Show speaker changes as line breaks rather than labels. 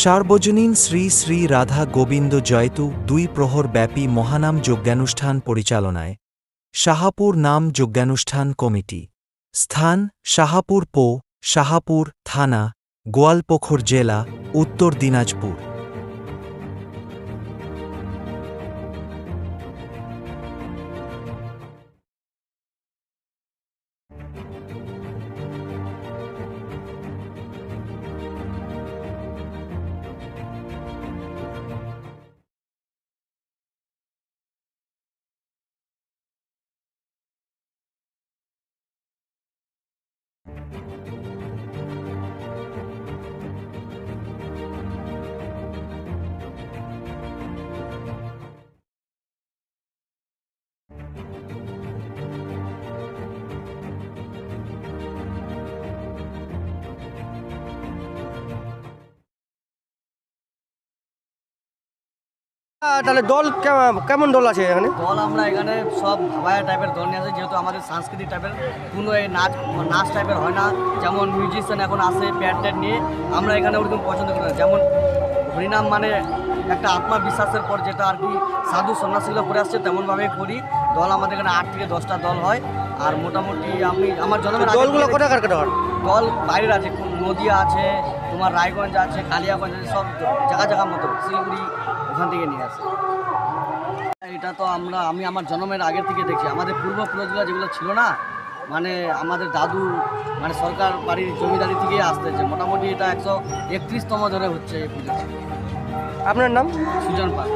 সার্বজনীন শ্রী শ্রী রাধা গোবিন্দ জয়তু দুই প্রহর ব্যাপী মহানাম যজ্ঞানুষ্ঠান পরিচালনায়। শাহাপুর নাম যজ্ঞানুষ্ঠান কমিটি। স্থান, শাহাপুর পো, শাহাপুর থানা, গোয়ালপোখর জেলা, উত্তর দিনাজপুর।
thank you তাহলে দল কেমন- দল আছে এখানে?
দল আমরা এখানে সব ভাবায়া টাইপের দল নিয়ে আসি যেহেতু আমাদের সাংস্কৃতিক টাইপের কোনো এই নাচ নাচ টাইপের হয় না। যেমন মিউজিশিয়ান এখন আসে প্যাড ট্যাড নিয়ে আমরা এখানে ওরকম পছন্দ করি না। যেমন হরিনাম মানে একটা আত্মবিশ্বাসের পর যেটা আর কি সাধু সন্ন্যাসীগুলো করে আসছে তেমনভাবে করি। দল আমাদের এখানে আট থেকে দশটা দল হয়। আর মোটামুটি আমি আমার জন্মের
দলগুলো
থেকে-
কোথাকার কোথাকার
দল বাইরের আছে নদিয়া আছে তোমার রায়গঞ্জ আছে কালিয়াগঞ্জ আছে সব জায়গা জায়গা মতো শিলিগুড়ি ওখান থেকে নিয়ে আসে। এটা তো আমরা আমি আমার জন্মের আগে থেকে দেখছি। আমাদের পূর্বপুরুষগুলো যেগুলো ছিল না মানে আমাদের দাদু মানে সরকার বাড়ির জমিদারি থেকে আসতেছে। মোটামুটি এটা একশো একত্রিশতম ধরে হচ্ছে এই পুজো।
আপনার নাম?
সুজন পাল।